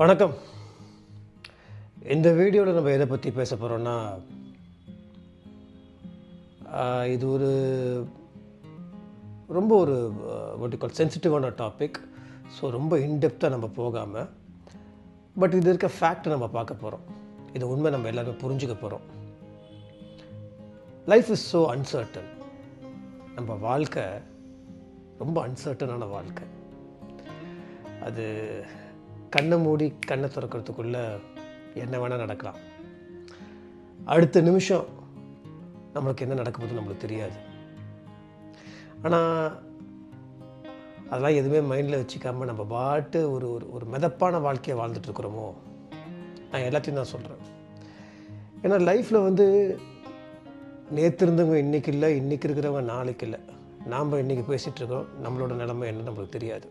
வணக்கம். இந்த வீடியோவில் நம்ம எதை பற்றி பேச போகிறோன்னா இது ஒரு ரொம்ப ஒரு கால் சென்சிட்டிவான டாபிக் ஸோ ரொம்ப இன்டெப்த்தாக நம்ம போகாமல் பட் இது இருக்க ஃபேக்ட் நம்ம பார்க்க போகிறோம் இது உண்மை நம்ம எல்லாருமே புரிஞ்சுக்க போகிறோம் லைஃப் இஸ் ஸோ அன்சர்டன் நம்ம வாழ்க்கை ரொம்ப அன்சர்டனான வாழ்க்கை. அது கண்ணை மூடி கண்ணை திறக்கிறதுக்குள்ளே என்ன வேணால் நடக்கலாம். அடுத்த நிமிஷம் நம்மளுக்கு என்ன நடக்க போகுது நம்மளுக்கு தெரியாது. ஆனால் அதெல்லாம் எதுவுமே மைண்டில் வச்சுக்காமல் நம்ம பாட்டு ஒரு ஒரு ஒரு மிதப்பான வாழ்க்கையை வாழ்ந்துட்டுருக்குறோமோ நான் எல்லாத்தையும் தான் சொல்கிறேன் ஏன்னா லைஃப்பில் வந்து நேற்று இருந்தவங்க இன்றைக்கி இல்லை இன்றைக்கி இருக்கிறவங்க நாளைக்கு இல்லை. நாம் இன்றைக்கி பேசிகிட்ருக்கோம் நம்மளோட நிலைமை என்ன நம்மளுக்கு தெரியாது.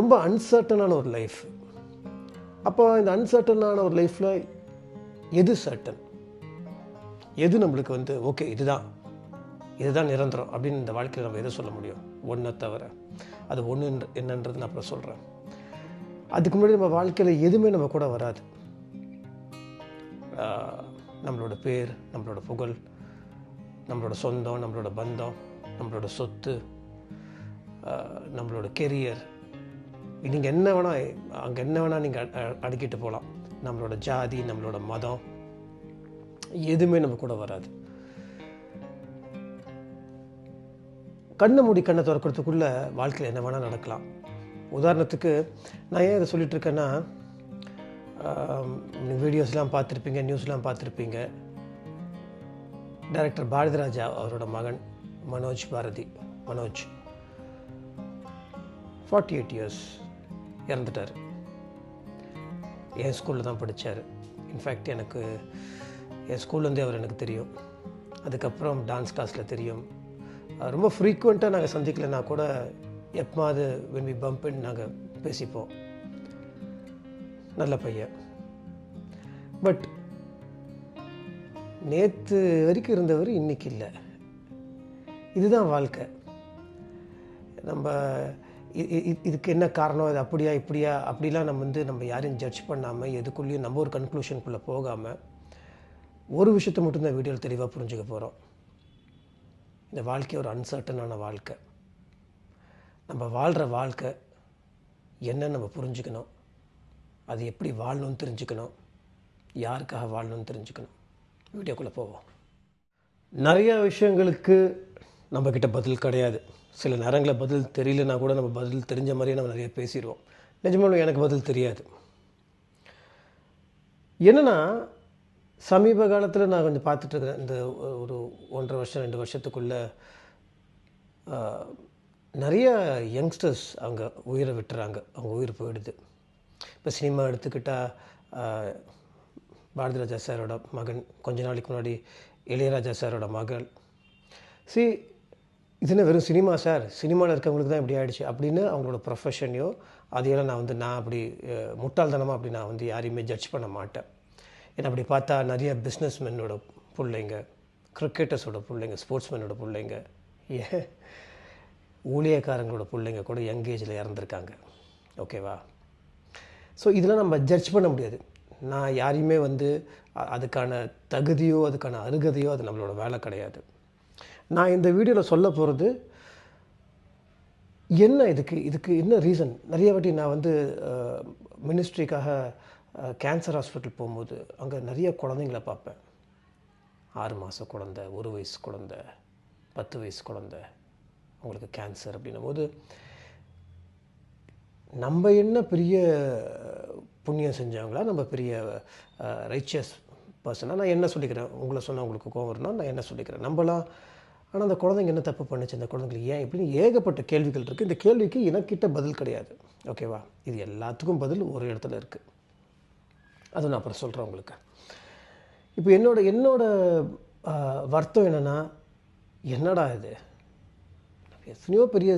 ரொம்ப அன்சர்டனான ஒரு லைஃப் அப்போ இந்த அன்சர்டனான ஒரு லைஃப்பில் எது சர்டன் எது நம்மளுக்கு வந்து ஓகே இதுதான். இதுதான் நிரந்தரம் அப்படின்னு இந்த வாழ்க்கையில் நம்ம எதை சொல்ல முடியும்? ஒன்றை தவிர. அது ஒன்று என்னன்றது நான் அப்புறம் சொல்கிறேன் அதுக்கு முன்னாடி நம்ம வாழ்க்கையில் எதுவுமே நம்ம கூட வராது. நம்மளோட பேர் நம்மளோட புகழ் நம்மளோட சொந்தம் நம்மளோட பந்தம் நம்மளோட சொத்து நம்மளோட கெரியர் நீங்கள் என்ன வேணால் அங்கே என்ன வேணால் நீங்கள் அடுக்கிட்டு போகலாம் நம்மளோட ஜாதி நம்மளோட மதம் எதுவுமே நம்ம கூட வராது. கண்ணை மூடி கண்ணை திறக்கிறதுக்குள்ள வாழ்க்கையில் என்ன வேணால் நடக்கலாம். உதாரணத்துக்கு நான் ஏன் இதை சொல்லிட்டு இருக்கேன்னா வீடியோஸ்லாம் பார்த்துருப்பீங்க நியூஸ்லாம் பார்த்துருப்பீங்க. டைரக்டர் பாரதிராஜா அவரோட மகன் Manoj Bharathi Manoj. Forty eight years இறந்துட்டார். என் ஸ்கூலில் தான் படித்தார் இன்ஃபேக்ட் எனக்கு என் ஸ்கூல்லேருந்தே அவர் எனக்கு தெரியும். அதுக்கப்புறம் டான்ஸ் கிளாஸில் தெரியும். ரொம்ப ஃப்ரீக்குவெண்ட்டாக நாங்கள் சந்திக்கலைன்னா கூட எப்பமாவது வென் வி பம்ப்னு நாங்கள் பேசிப்போம். நல்ல பையன். பட் நேற்று வரைக்கும் இருந்தவர் இன்னைக்கு இல்லை. இதுதான் வாழ்க்கை. நம்ம இதுக்கு என்ன காரணம்? இது அப்படியா இப்படியா? அப்படிலாம் நம்ம வந்து நம்ம யாரையும் ஜட்ஜ் பண்ணாமல் எதுக்குள்ளேயும் நம்ம ஒரு கன்க்ளூஷனுக்குள்ளே போகாமல் ஒரு விஷயத்தை மட்டும்தான் வீடியோவில் தெளிவாக புரிஞ்சுக்க போகிறோம் இந்த வாழ்க்கை ஒரு அன்சர்டனான வாழ்க்கை. நம்ம வாழ்கிற வாழ்க்கை என்ன நம்ம புரிஞ்சுக்கணும். அது எப்படி வாழணும்னு தெரிஞ்சுக்கணும். யாருக்காக வாழணும்னு தெரிஞ்சுக்கணும். வீடியோக்குள்ளே போவோம். நிறையா விஷயங்களுக்கு நம்மக்கிட்ட பதில் கிடையாது. சில நேரங்களில் பதில் தெரியலனா கூட நம்ம பதில் தெரிஞ்ச மாதிரியே நம்ம நிறைய பேசிடுவோம் நிஜமாலும் எனக்கு பதில் தெரியாது. என்னென்னா சமீப காலத்தில் நான் கொஞ்சம் பார்த்துட்டு இருக்கிறேன். இந்த ஒரு ஒன்றரை வருஷம் ரெண்டு வருஷத்துக்குள்ளே நிறைய யங்ஸ்டர்ஸ் அவங்க உயிரை விட்டுறாங்க. அவங்க உயிர் போயிடுது. இப்போ சினிமா எடுத்துக்கிட்டால் பாரதிராஜா சாரோட மகன் கொஞ்ச நாளைக்கு முன்னாடி இளையராஜா சாரோட மகள். சி இது என்ன வெறும் சினிமா சார். சினிமாவில் இருக்கவங்களுக்கு தான் இப்படி ஆயிடுச்சு. அப்படின்னு அவங்களோட ப்ரொஃபஷனையோ அதையெல்லாம் நான் வந்து நான் அப்படி முட்டாள்தனமாக அப்படி நான் வந்து யாரையுமே ஜட்ஜ் பண்ண மாட்டேன். ஏன்னா அப்படி பார்த்தா நிறைய பிஸ்னஸ்மேனோட பிள்ளைங்க கிரிக்கெட்டர்ஸோட பிள்ளைங்க ஸ்போர்ட்ஸ்மேனோட பிள்ளைங்க ஏன் ஊழியக்காரங்களோட பிள்ளைங்க கூட யங் ஏஜில் இறந்துருக்காங்க. ஓகேவா ஸோ இதெல்லாம் நம்ம ஜட்ஜ் பண்ண முடியாது. நான் யாரையுமே வந்து அதுக்கான தகுதியோ அதுக்கான அருகதையோ அது நம்மளோட வேலை கிடையாது. நான் இந்த வீடியோவில் சொல்ல போகிறது என்ன இதுக்கு இதுக்கு என்ன ரீசன் நிறைய வாட்டி நான் வந்து மினிஸ்ட்ரிக்காக கேன்சர் ஹாஸ்பிட்டல் போகும்போது அங்கே நிறைய குழந்தைங்கள பார்ப்பேன். ஆறு மாத குழந்த ஒரு வயசு குழந்த பத்து வயசு குழந்த அவங்களுக்கு கேன்சர் அப்படின்னும் போது நம்ம என்ன பெரிய புண்ணியம் செஞ்சவங்களா? நம்ம பெரிய ரைச்சியஸ் பர்சனாக நான் என்ன சொல்லிக்கிறேன்? உங்களை சொன்னால் உங்களுக்கு கோவம் வரும்னா நான் என்ன சொல்லிக்கிறேன்? நம்மளாம் ஆனால் அந்த குழந்தைங்க என்ன தப்பு பண்ணுச்சு? அந்த குழந்தைங்களுக்கு ஏன் இப்படின்னு ஏகப்பட்ட கேள்விகள் இருக்குது இந்த கேள்விக்கு எனக்கிட்ட பதில் கிடையாது. ஓகேவா இது எல்லாத்துக்கும் பதில் ஒரு இடத்துல இருக்குது அது நான் அப்புறம் சொல்கிறேன் உங்களுக்கு. இப்போ என்னோட என்னோட வருத்தம் என்னென்னா என்னடா இது? எத்தனையோ பெரிய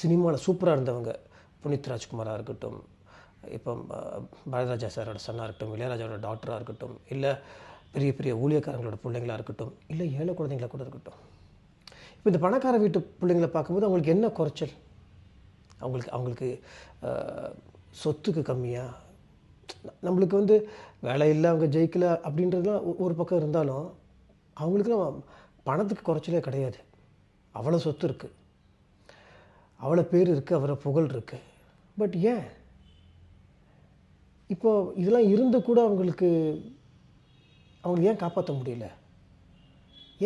சினிமாவில் சூப்பராக இருந்தவங்க. புனித் ராஜ்குமாராக இருக்கட்டும் இப்போ பரதராஜா சாரோட சன்னாக இருக்கட்டும் இளையராஜாவோட டாக்டராக இருக்கட்டும் இல்லை பெரிய பெரிய ஊழியக்காரங்களோட பிள்ளைங்களா இருக்கட்டும் இல்லை ஏழை குழந்தைங்களா கூட இருக்கட்டும். இப்போ இந்த பணக்கார வீட்டு பிள்ளைங்களை பார்க்கும்போது அவங்களுக்கு என்ன குறைச்சல்? அவங்களுக்கு அவங்களுக்கு சொத்துக்கு கம்மியாக நம்மளுக்கு வந்து வேலை இல்லை அவங்க ஜெயிக்கலை அப்படின்றதுலாம் ஒரு பக்கம் இருந்தாலும் அவங்களுக்குலாம் பணத்துக்கு குறைச்சலே கிடையாது. அவ்வளோ சொத்து இருக்குது அவ்வளோ பேர் இருக்குது அவரை புகழ் இருக்குது பட் ஏன்? இப்போ இதெல்லாம் இருந்து கூட அவங்களுக்கு அவங்க ஏன் காப்பாற்ற முடியல?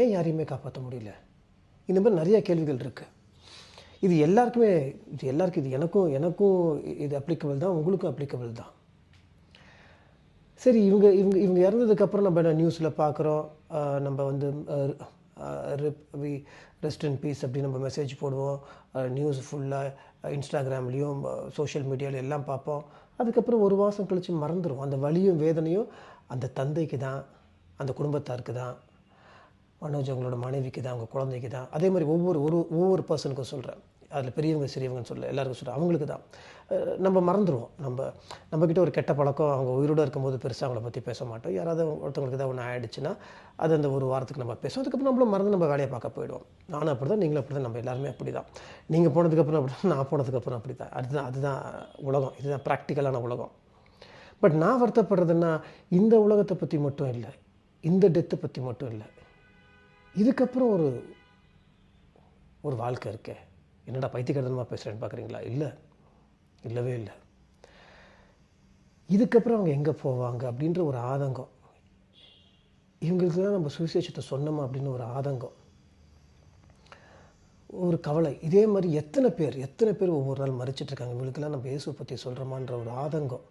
ஏன் யாரையுமே காப்பாற்ற முடியல? இந்த மாதிரி நிறைய கேள்விகள் இருக்குது இது எல்லாருக்குமே இது எல்லாருக்கும் இது எனக்கும் எனக்கும் இது அப்ளிகபிள் தான் உங்களுக்கும் அப்ளிகபிள் தான். சரி இவங்க இவங்க இவங்க இறந்ததுக்கப்புறம் நம்ம என்ன நியூஸில் பார்க்குறோம். நம்ம வந்து ரெஸ்ட் இன் பீஸ் அப்படி நம்ம மெசேஜ் போடுவோம். நியூஸ் ஃபுல்லாக இன்ஸ்டாகிராம்லேயும் சோஷியல் மீடியாவில் எல்லாம் பார்ப்போம். அதுக்கப்புறம் ஒரு மாதம் கழித்து மறந்துடும் அந்த வலியும் வேதனையும் அந்த தந்தைக்கு தான். அந்த குடும்பத்தாருக்கு தான் மனோஜ் அவங்களோட மனைவிக்கு தான் அவங்க குழந்தைக்கு தான் அதே மாதிரி ஒவ்வொரு ஒரு ஒவ்வொரு பர்சனுக்கும் சொல்கிறேன் அதில் பெரியவங்க சிறியவங்கன்னு சொல்ல எல்லாருக்கும் சொல்கிறேன் அவங்களுக்கு தான் நம்ம மறந்துடுவோம் நம்ம நம்மக்கிட்ட ஒரு கெட்ட பழக்கம் அவங்க உயிரோடு இருக்கும்போது பெருசாக அவங்கள பற்றி பேச மாட்டோம். யாராவது ஒருத்தவங்களுக்கு ஏதாவது ஒன்று ஆயிடுச்சுன்னா அது அந்த ஒரு வாரத்துக்கு நம்ம பேசுவோம். அதுக்கப்புறம் நம்மளும் மறந்து நம்ம வேலையை பார்க்க போயிடுவோம். நானும் அப்படி தான் நீங்களும் அப்படி தான் நம்ம எல்லாருமே அப்படி தான் நீங்கள் போனதுக்கப்புறம் அப்படி தான் நான் போனதுக்கப்புறம் அப்படி தான் அதுதான் அதுதான் உலகம். இதுதான் ப்ராக்டிக்கலான உலகம். பட் நான் வருத்தப்படுறதுன்னா இந்த உலகத்தை பற்றி மட்டும் இல்லை. இந்த டெத்தை பற்றி மட்டும் இல்லை. இதுக்கப்புறம் ஒரு ஒரு வாழ்க்கை இருக்கே. என்னடா பைத்தியக்காரதனமாக பேசுகிறேன்னு பார்க்குறீங்களா இல்லை. இல்லவே இல்லை. இதுக்கப்புறம் அவங்க எங்கே போவாங்க அப்படின்ற ஒரு ஆதங்கம். இவங்களுக்குலாம் நம்ம சுவிசேஷத்தை சொன்னோமா அப்படின்னு ஒரு ஆதங்கம். ஒரு கவலை. இதே மாதிரி எத்தனை பேர் எத்தனை பேர் ஒவ்வொரு நாள் மறிச்சிட்டு இருக்காங்க? இவங்களுக்கெல்லாம் நம்ம இயேசு பற்றி சொல்கிறோமான்ற ஒரு ஆதங்கம்.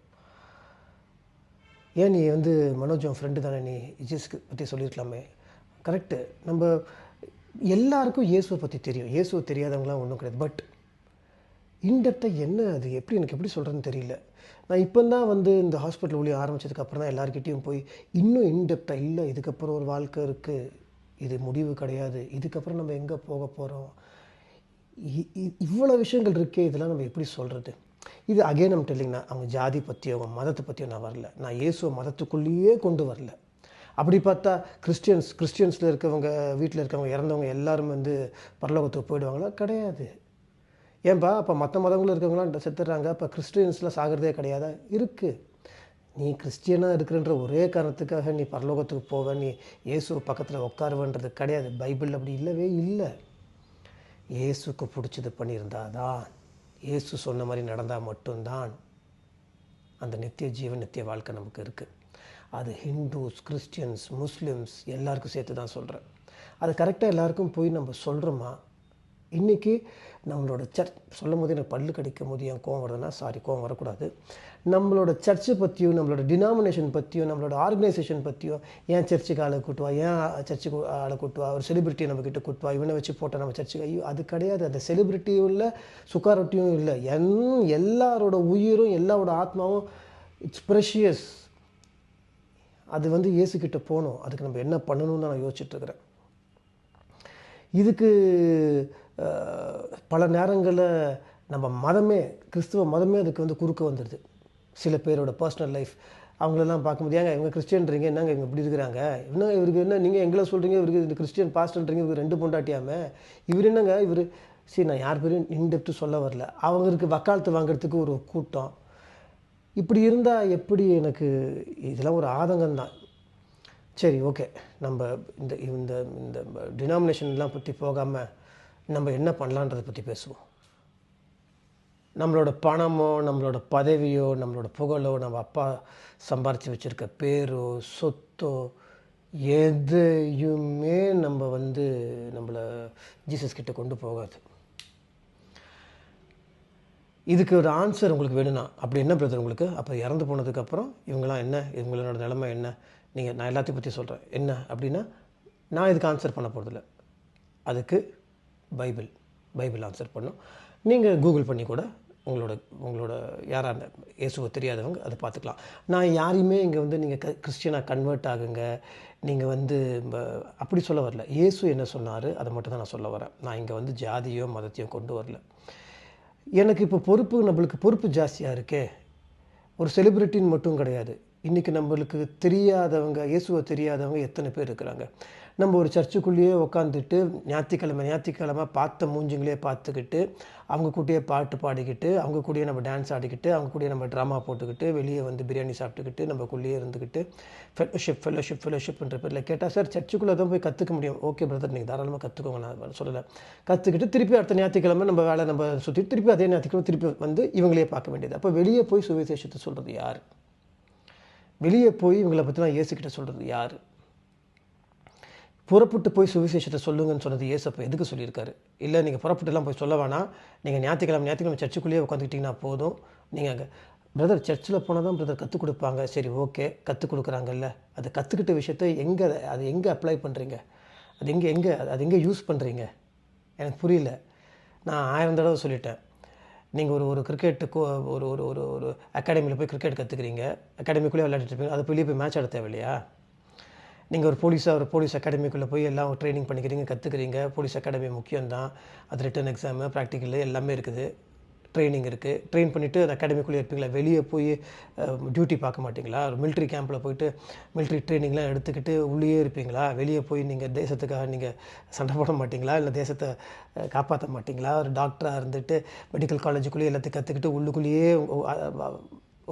ஏன் நீ வந்து மனோஜ் உன் ஃப்ரெண்டு தானே? நீ இஜிஸ்க்கு பற்றி சொல்லியிருக்கலாமே. கரெக்டு நம்ம எல்லாருக்கும் இயேசுவை பற்றி தெரியும். இயேசுவை தெரியாதவங்களாம் ஒன்றும் கிடையாது. பட் இன்டெப்த்தாக என்ன அது? எப்படி எனக்கு எப்படி சொல்கிறதுன்னு தெரியல. நான் இப்போ தான் வந்து இந்த ஹாஸ்பிட்டல் ஊழியம் ஆரம்பித்ததுக்கப்புறம் தான் எல்லாருக்கிட்டேயும் போய் இன்னும் இன்டெப்த்தாக இல்லை. இதுக்கப்புறம் ஒரு வாழ்க்கை இருக்குது இது முடிவு கிடையாது. இதுக்கப்புறம் நம்ம எங்கே போக போகிறோம் இவ்வளோ விஷயங்கள் இருக்கே இதெல்லாம் நம்ம எப்படி சொல்கிறது இது அகைன் நம்ம டெல்லிங்னா அவங்க ஜாதி பற்றியோ அவங்க மதத்தை பற்றியோ நான் வரல. நான் இயேசுவை மதத்துக்குள்ளேயே கொண்டு வரல. அப்படி பார்த்தா கிறிஸ்டியன்ஸ் கிறிஸ்டியன்ஸில் இருக்கவங்க வீட்டில் இருக்கவங்க இறந்தவங்க எல்லாரும் வந்து பரலோகத்துக்கு போயிடுவாங்களா? கிடையாது. ஏன்பா அப்போ மற்ற மதங்களும் இருக்கவங்களாம் செத்துடுறாங்க அப்போ கிறிஸ்டியன்ஸில் சாகிறதே கிடையாதா? இருக்குது நீ கிறிஸ்டியனாக இருக்கிறன்ற ஒரே காரணத்துக்காக நீ பரலோகத்துக்கு போவ நீ இயேசு பக்கத்தில் உட்காருவன்றது கிடையாது. பைபிள் அப்படி இல்லவே இல்லை. இயேசுக்கு பிடிச்சது பண்ணியிருந்தாதான் இயேசு சொன்ன மாதிரி நடந்தால் மட்டும்தான் அந்த நித்திய ஜீவன் நித்திய வாழ்க்கை நமக்கு இருக்குது அது ஹிந்துஸ் கிறிஸ்டியன்ஸ் முஸ்லீம்ஸ் எல்லாருக்கும் சேர்த்து தான் சொல்கிறேன் அது கரெக்டாக எல்லாருக்கும் போய் நம்ம சொல்கிறோமா இன்றைக்கி நம்மளோட சர்ச் சொல்லும் போது எனக்கு பல்லு கடிக்கும் போது என் கோவம் வருதுன்னா சாரி கோவம் வரக்கூடாது. நம்மளோட சர்ச்சை பற்றியும் நம்மளோட டினாமினேஷன் பற்றியும் நம்மளோட ஆர்கனைசேஷன் பற்றியும் ஏன் சர்ச்சுக்கு ஆளை கூட்டுவா? ஏன் சர்ச்சுக்கு ஆளை கூட்டுவா? ஒரு செலிபிரிட்டியை நம்மக்கிட்ட கூட்டுவா? இவனை வச்சு போட்டால் நம்ம சர்ச்சுக்கு ஐயோ அது கிடையாது. அந்த செலிபிரிட்டியும் இல்லை சுக்காரொட்டியும் இல்லை. என் எல்லாரோட உயிரும் எல்லாரோட ஆத்மாவும் இட்ஸ் ப்ரெஷியஸ் அது வந்து இயேசுக்கிட்ட போகணும். அதுக்கு நம்ம என்ன பண்ணணும்னு நான் யோசிச்சுட்ருக்கிறேன் இதுக்கு பல நேரங்களில் நம்ம மதமே கிறிஸ்துவ மதமே அதுக்கு வந்து குறுக்க வந்துடுது சில பேரோட பர்சனல் லைஃப் அவங்களெல்லாம் பார்க்க முடியாங்க இவங்க கிறிஸ்டியன்றீங்க என்னங்க இவங்க இப்படி இருக்கிறாங்க? என்ன இவருக்கு என்ன நீங்கள் எங்களை சொல்கிறீங்க இவருக்கு இந்த கிறிஸ்டியன் பாஸ்டர்ன்றீங்க இவருக்கு ரெண்டு பொண்டாட்டியாமல் இவர் என்னங்க இவர் சரி நான் யார் பேரையும் இன்டெப்த்து சொல்ல வரல. அவங்களுக்கு வக்காலத்து வாங்குறதுக்கு ஒரு கூட்டம். இப்படி இருந்தால் எப்படி எனக்கு இதெல்லாம் ஒரு ஆதங்கம் தான். சரி ஓகே. நம்ம இந்த இந்த இந்த டினாமினேஷன்லாம் பற்றி போகாமல் நம்ம என்ன பண்ணலான்றதை பற்றி பேசுவோம். நம்மளோட பணமோ நம்மளோட பதவியோ நம்மளோட புகழோ நம்ம அப்பா சம்பாரித்து வச்சுருக்க பேரோ சொத்தோ எதையுமே நம்ம வந்து நம்மளை ஜீசஸ் கிட்ட கொண்டு போகாது. இதுக்கு ஒரு ஆன்சர் உங்களுக்கு வேணும்னா அப்படி என்ன பிரதர் உங்களுக்கு? அப்போ இறந்து போனதுக்கப்புறம் இவங்களாம் என்ன? இவங்களோட நிலைமை என்ன? நீங்கள் நான் எல்லாத்தையும் பற்றி சொல்கிறேன் என்ன அப்படின்னா நான் இதுக்கு ஆன்சர் பண்ண போகிறதில்ல அதுக்கு பைபிள் பைபிள் ஆன்சர் பண்ணும். நீங்கள் கூகுள் பண்ணி கூட உங்களோட உங்களோட யாரான இயேசுவை தெரியாதவங்க அதை பார்த்துக்கலாம். நான் யாரையுமே இங்கே வந்து நீங்கள் க கிறிஸ்டியனாக கன்வெர்ட் ஆகுங்க நீங்கள் வந்து அப்படி சொல்ல வரல. இயேசு என்ன சொன்னார் அதை மட்டும் தான் நான் சொல்ல வரேன். நான் இங்கே வந்து ஜாதியோ மதத்தையோ கொண்டு வரல. எனக்கு இப்போ பொறுப்பு நம்மளுக்கு பொறுப்பு ஜாஸ்தியாக இருக்கே. ஒரு செலிப்ரிட்டின்னு மட்டும் கிடையாது. இன்றைக்கி நம்மளுக்கு தெரியாதவங்க இயேசுவை தெரியாதவங்க எத்தனை பேர் இருக்கிறாங்க? நம்ம ஒரு சர்ச்சுக்குள்ளேயே உட்காந்துட்டு ஞாயிற்றுக்கிழமை ஞாயிற்றுக்கிழமை பார்த்த மூஞ்சுங்களே பார்த்துக்கிட்டு அவங்க கூடயே பாட்டு பாடிக்கிட்டு அவங்க கூடயே நம்ம டான்ஸ் ஆடிக்கிட்டு அவங்க கூடயே நம்ம ட்ராமா போட்டுக்கிட்டு வெளியே வந்து பிரியாணி சாப்பிட்டுக்கிட்டு நம்மக்குள்ளேயே இருந்துக்கிட்டு ஃபெலோஷிப் ஃபெலோஷிப் ஃபெலோஷிப்ன்ற பேரில் கேட்டால் சார் சர்ச்சுக்குள்ளே தான் போய் கற்றுக்க முடியும். ஓகே பிரதர் நீங்கள் தாராளமாக கற்றுக்கோங்க நான் சொல்லலை. கற்றுக்கிட்டு திருப்பி அடுத்த ஞாயிற்றுக்கிழமை நம்ம வேலை நம்ம சுற்றி திருப்பி அதே ஞாயிற்றுக்கிழமை திருப்பி வந்து இவங்களே பார்க்க வேண்டியது. அப்போ வெளியே போய் சுவிசேஷத்தை சொல்கிறது யார்? வெளியே போய் இவங்களை பற்றிலாம் இயேசுக்கிட்ட சொல்கிறது யார்? புறப்பட்டு போய் சுவிசேஷத்தை சொல்லுங்கன்னு சொன்னது ஏசப்ப எதுக்கு சொல்லியிருக்காரு? இல்லை நீங்கள் புறப்பட்டுலாம் போய் சொல்ல வேணாம். நீங்கள் ஞாயிற்றுக்கிழமை ஞாயிற்றுக்கிழமை சர்ச்சுக்குள்ளேயே உட்காந்துக்கிட்டிங்கன்னா போதும். நீங்கள் அங்கே பிரதர் சர்ச்சில் போனால் தான் பிரதர் கற்றுக் கொடுப்பாங்க. சரி ஓகே கற்றுக் கொடுக்குறாங்கல்ல. அது கற்றுக்கிட்ட விஷயத்த எங்கே அது எங்கே அப்ளை பண்ணுறீங்க அது எங்கே எங்கே அது எங்கே யூஸ் பண்ணுறீங்க எனக்கு புரியல. நான் ஆயிரம் தடவை சொல்லிட்டேன். நீங்கள் ஒரு ஒரு கிரிக்கெட்டுக்கு ஒரு ஒரு ஒரு ஒரு அகாடமியில் போய் கிரிக்கெட் கற்றுக்குறீங்க அகாடமிக்குள்ளே விளையாடிட்டு இருப்பீங்க. அது வெளியே போய் மேட்ச் ஆட தேவையில்லையா? நீங்கள் ஒரு போலீஸாக ஒரு போலீஸ் அகாடமிக்குள்ளே போய் எல்லாம் ட்ரைனிங் பண்ணிக்கிறீங்க கற்றுக்குறீங்க போலீஸ் அகாடமி முக்கியம்தான். அது ரிட்டன் எக்ஸாமு ப்ராக்டிக்கல் எல்லாமே இருக்குது. ட்ரைனிங் இருக்குது ட்ரெயின் பண்ணிவிட்டு அந்த அகாடமிக்குள்ளே இருப்பீங்களா? வெளியே போய் டியூட்டி பார்க்க மாட்டிங்களா? ஒரு மிலிட்ரி கேம்பில் போயிட்டு மிலிட்ரி ட்ரைனிங்லாம் எடுத்துக்கிட்டு உள்ளேயே இருப்பீங்களா? வெளியே போய் நீங்கள் தேசத்துக்காக நீங்கள் சண்டை போட மாட்டிங்களா? இல்லை தேசத்தை காப்பாற்ற மாட்டிங்களா? ஒரு டாக்டராக இருந்துட்டு மெடிக்கல் காலேஜுக்குள்ளேயே எல்லாத்தையும் கற்றுக்கிட்டு உள்ளுக்குள்ளேயே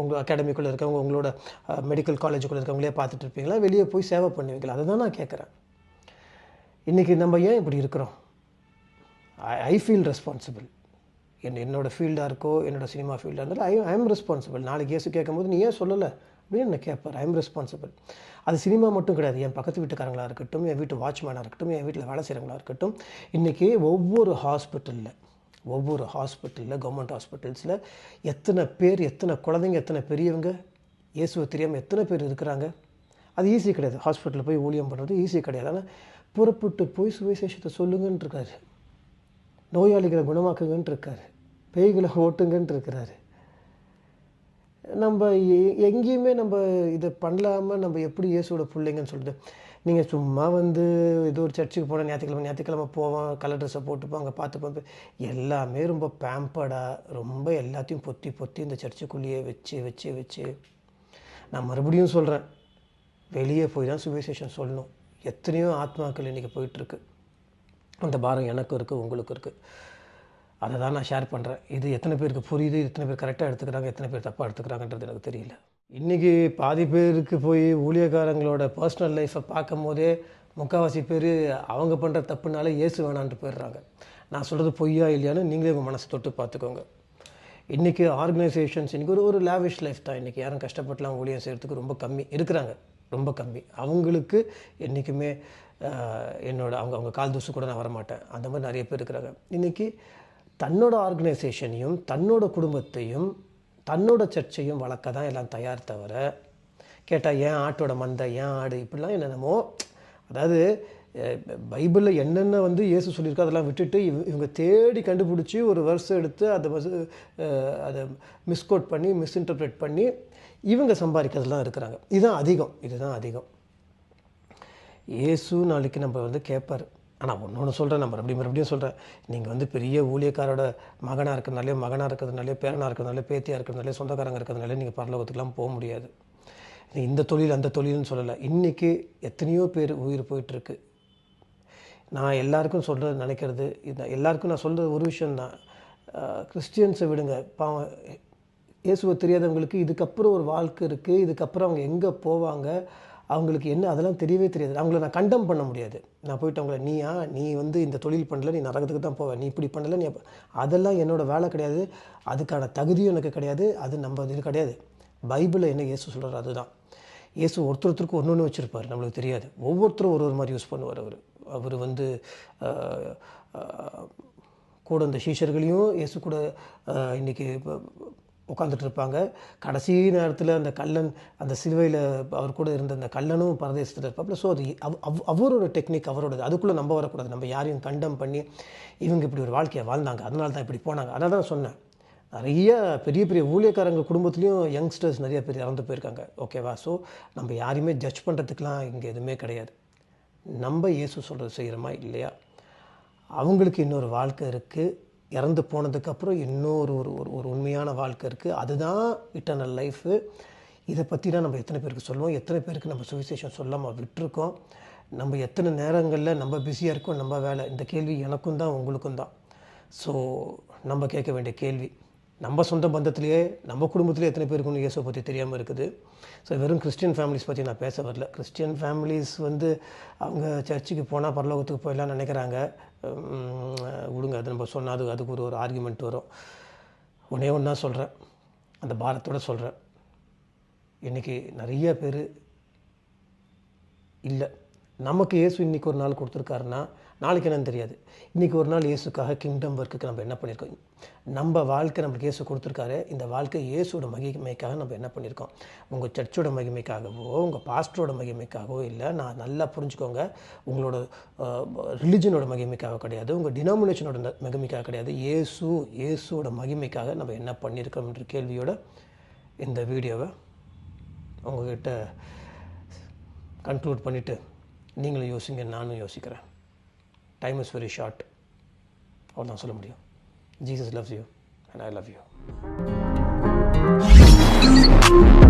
உங்கள் அகாடமிக்குள்ளே இருக்கவங்க உங்களோட மெடிக்கல் காலேஜுக்குள்ளே இருக்கவங்களே பார்த்துட்டு இருப்பீங்களா வெளியே போய் சேவை பண்ணுவீங்களா? அதை தான் நான் கேட்குறேன். இன்றைக்கி நம்ம ஏன் இப்படி இருக்கிறோம்? ஐ ஐ ஃபீல் ரெஸ்பான்சிபிள் என் என்னோடய ஃபீல்டாக இருக்கோ என்னோடய சினிமா ஃபீல்டாக இருந்தாலும் ஐ ஐ எம் ரெஸ்பான்சிபிள் நாளைக்கு ஏசு கேட்கும்போது நீ ஏன் சொல்லலை? அப்படின்னு என்ன கேட்பார். ஐ எம் ரெஸ்பான்சிபிள் அது சினிமா மட்டும் கிடையாது. என் பக்கத்து வீட்டுக்காரங்களாக இருக்கட்டும் என் வீட்டு வாட்ச்மேனாக இருக்கட்டும் என் வீட்டில் வேலை செய்கிறவங்களாக இருக்கட்டும் இன்றைக்கி ஒவ்வொரு ஹாஸ்பிட்டலில் ஒவ்வொரு ஹாஸ்பிட்டலில் கவர்மெண்ட் ஹாஸ்பிட்டல்ஸில் எத்தனை பேர் எத்தனை குழந்தைங்க எத்தனை பெரியவங்க இயேசுவை தெரியாமல் எத்தனை பேர் இருக்கிறாங்க? அது ஈஸி கிடையாது. ஹாஸ்பிட்டலில் போய் ஊழியம் பண்ணுறது ஈஸி கிடையாது. ஆனால் புறப்பட்டு போய் சுவிசேஷத்தை சொல்லுங்கன்னு இருக்காரு நோயாளிகளை குணமாக்குங்கன்ட்டு இருக்காரு பேய்களை ஓட்டுங்கன்ட்டு இருக்கிறாரு நம்ம எங்கேயுமே நம்ம இதை பண்ணலாமல் நம்ம எப்படி இயேசுவோட பிள்ளைங்கன்னு சொல்லிட்டு. நீங்கள் சும்மா வந்து ஏதோ ஒரு சர்ச்சுக்கு போனால் ஞாயிற்றுக்கிழமை ஞாயிற்றுக்கிழமை போவோம் கலர் ட்ரெஸ்ஸை போட்டுப்போம் அங்கே பார்த்துப்போம் எல்லாமே ரொம்ப பேம்பர்டாக ரொம்ப எல்லாத்தையும் பொத்தி பொத்தி இந்த சர்ச்சுக்குள்ளேயே வச்சு வச்சு வச்சு. நான் மறுபடியும் சொல்கிறேன் வெளியே போய் தான் சுவிசேஷன் சொல்லணும். எத்தனையோ ஆத்மாக்கள் இன்றைக்கி போயிட்டுருக்கு அந்த பாரம் எனக்கும் இருக்குது உங்களுக்கும் இருக்குது அதை தான் நான் ஷேர் பண்ணுறேன் இது எத்தனை பேருக்கு புரியுது? எத்தனை பேர் கரெக்டாக எடுத்துக்கிறாங்க? எத்தனை பேர் தப்பாக எடுத்துக்கிறாங்கன்றது எனக்கு தெரியல. இன்றைக்கி பாதி பேருக்கு போய் ஊழியக்காரங்களோட பர்சனல் லைஃப்பை பார்க்கும் போதே முக்கால்வாசி பேர் அவங்க பண்ணுற தப்புனால ஏசு வேணான்ட்டு போயிடுறாங்க. நான் சொல்கிறது பொய்யா இல்லையான்னு நீங்களே உங்கள் மனசை தொட்டு பார்த்துக்கோங்க. இன்றைக்கி ஆர்கனைசேஷன்ஸ் இன்றைக்கி ஒரு ஒரு லேவிஷ் லைஃப் தான். இன்றைக்கி யாரும் கஷ்டப்பட்டுலாம் ஊழியம் செய்கிறதுக்கு ரொம்ப கம்மி இருக்கிறாங்க. ரொம்ப கம்மி. அவங்களுக்கு என்றைக்குமே என்னோட அவங்க அவங்க கால் தூசு கூட நான் வரமாட்டேன். அந்த மாதிரி நிறைய பேர் இருக்கிறாங்க. இன்றைக்கி தன்னோட ஆர்கனைசேஷனையும் தன்னோட குடும்பத்தையும் தன்னோட சர்ச்சையும் வளர்க்க தான் எல்லாம் தயார் தவிர கேட்டால் ஏன் ஆட்டோட மந்தை ஏன் ஆடு இப்படிலாம் என்னென்னமோ அதாவது பைபிளில் என்னென்ன வந்து இயேசு சொல்லியிருக்கோ அதெல்லாம் விட்டுட்டு இவ இவங்க தேடி கண்டுபிடிச்சி ஒரு வருஷம் எடுத்து அதை வந்து அதை மிஸ்கோட் பண்ணி மிஸ்இன்டர்பிரேட் பண்ணி இவங்க சம்பாதிக்கிறதுலாம் இருக்கிறாங்க. இதுதான் அதிகம். இதுதான் அதிகம். இயேசு நாளைக்கு நம்ம வந்து கேட்பார் ஆனால் ஒன்று ஒன்று சொல்கிறேன் நான் மறுபடியும் மறுபடியும் சொல்கிறேன் நீங்கள் வந்து பெரிய ஊழியக்காரோட மகனாக இருக்கிறதுனாலே மகனாக இருக்கிறதுனாலே பேரனாக இருக்கிறதுனால பேத்தியாக இருக்கிறதுனால சொந்தக்காரங்க இருக்கிறதுனால நீங்கள் பரலோகத்துக்கெலாம் போக முடியாது. இந்த தொழில் அந்த தொழில்னு சொல்லலை. இன்றைக்கி எத்தனையோ பேர் உயிர் போயிட்டுருக்கு. நான் எல்லாருக்கும் சொல்கிறது நினைக்கிறது இது எல்லாருக்கும் நான் சொல்கிறது ஒரு விஷயந்தான் கிறிஸ்டியன்ஸை விடுங்க. பாவம் இயேசுவை தெரியாதவங்களுக்கு இதுக்கப்புறம் ஒரு வாழ்க்கை இருக்குது இதுக்கப்புறம் அவங்க எங்கே போவாங்க? அவங்களுக்கு என்ன அதெல்லாம் தெரியவே தெரியாது. அவங்கள நான் கண்டம் பண்ண முடியாது. நான் போயிட்டு அவங்கள நீயா? நீ வந்து இந்த தொழில் பண்ணல நீ நரகத்துக்கு தான் போவேன் நீ இப்படி பண்ணல நீ அதெல்லாம் என்னோடய வேலை கிடையாது. அதுக்கான தகுதியும் எனக்கு கிடையாது. அது நம்ம இது கிடையாது. பைபிளில் என்ன இயேசு சொல்கிறார் அதுதான். இயேசு ஒருத்தர் ஒருத்தருக்கு ஒன்று ஒன்று வச்சுருப்பார் நம்மளுக்கு தெரியாது. ஒவ்வொருத்தரும் ஒரு ஒரு மாதிரி யூஸ் பண்ணுவார் அவர். அவர் வந்து கூட இந்த சீஷர்களையும் இயேசு கூட இன்றைக்கி உட்காந்துட்டு இருப்பாங்க கடைசி நேரத்தில் அந்த கல்லன் அந்த சிலுவையில் அவர் கூட இருந்த அந்த கல்லனும் பரதேசத்தில் இருப்பாப்புல. ஸோ அது அவ் அவரோட டெக்னிக் அவரோடது. அதுக்குள்ளே நம்ம வரக்கூடாது. நம்ம யாரையும் கண்டம் பண்ணி இவங்க இப்படி ஒரு வாழ்க்கையை வாழ்ந்தாங்க. அதனால தான் இப்படி போனாங்க. அதை தான் சொன்னேன். நிறைய பெரிய பெரிய ஊழியக்காரங்க குடும்பத்துலேயும் யங்ஸ்டர்ஸ் நிறைய பேர் இறந்து போயிருக்காங்க. ஓகேவா ஸோ நம்ம யாரையுமே ஜட்ஜ் பண்ணுறதுக்கெலாம் இங்கே எதுவுமே கிடையாது. நம்ம இயேசு சொல்கிறது செய்கிறோமா இல்லையா? அவங்களுக்கு இன்னொரு வாழ்க்கை இருக்குது இறந்து போனதுக்கப்புறம் இன்னொரு ஒரு ஒரு ஒரு உண்மையான வாழ்க்கை இருக்குது அதுதான் இட்டர்னல் லைஃபு இதை பற்றிலாம் நம்ம எத்தனை பேருக்கு சொல்லுவோம். எத்தனை பேருக்கு நம்ம சுவிசேஷம் சொல்லாமல் விட்டுருக்கோம். நம்ம எத்தனை நேரங்களில் நம்ம பிஸியாக இருக்கோம் நம்ம வேலை. இந்த கேள்வி எனக்கும் தான் உங்களுக்கும் தான். ஸோ நம்ம கேட்க வேண்டிய கேள்வி. நம்ம சொந்த பந்தத்திலேயே நம்ம குடும்பத்திலே எத்தனை பேருக்குன்னு இயேசுவை பற்றி தெரியாமல் இருக்குது. ஸோ வெறும் கிறிஸ்டியன் ஃபேமிலிஸ் பற்றி நான் பேச வரல. கிறிஸ்டியன் ஃபேமிலிஸ் வந்து அவங்க சர்ச்சுக்கு போனால் பரலோகத்துக்கு போயிடலாம் நினைக்கிறாங்க. விடுங்க அது நம்ம சொன்னால் அது அதுக்கு ஒரு ஒரு ஆர்குமெண்ட் வரும். ஒன்றே ஒன்றா சொல்கிறேன் அந்த பாரத்தோட சொல்கிறேன் இன்றைக்கி நிறைய பேர் இல்லை. நமக்கு இயேசு இன்றைக்கி ஒரு நாள் கொடுத்துருக்காருன்னா நாளைக்கு என்னன்னு தெரியாது. இன்றைக்கி ஒரு நாள் இயேசுக்காக கிங்டம் ஒர்க்குக்கு நம்ம என்ன பண்ணியிருக்கோம் நம்ம வாழ்க்கை நம்மளுக்கு இயேசு கொடுத்துருக்காரு. இந்த வாழ்க்கை இயேசுவோட மகிமைக்காக நம்ம என்ன பண்ணியிருக்கோம் உங்கள் சர்ச்சோட மகிமைக்காகவோ உங்கள் பாஸ்டரோட மகிமைக்காகவோ இல்லை நான் நல்லா புரிஞ்சுக்கோங்க. உங்களோட ரிலிஜனோட மகிமைக்காக கிடையாது. உங்கள் டினாமினேஷனோட மகிமைக்காக கிடையாது. இயேசு இயேசுவோட மகிமைக்காக நம்ம என்ன பண்ணியிருக்கோம்ன்ற கேள்வியோட இந்த வீடியோவை உங்ககிட்ட கன்க்ளூட் பண்ணிவிட்டு நீங்களும் யோசிங்க நானும் யோசிக்கிறேன். டைம் இஸ் வெரி ஷார்ட் அவ்வளோதான் சொல்ல முடியும் Jesus loves you and I love you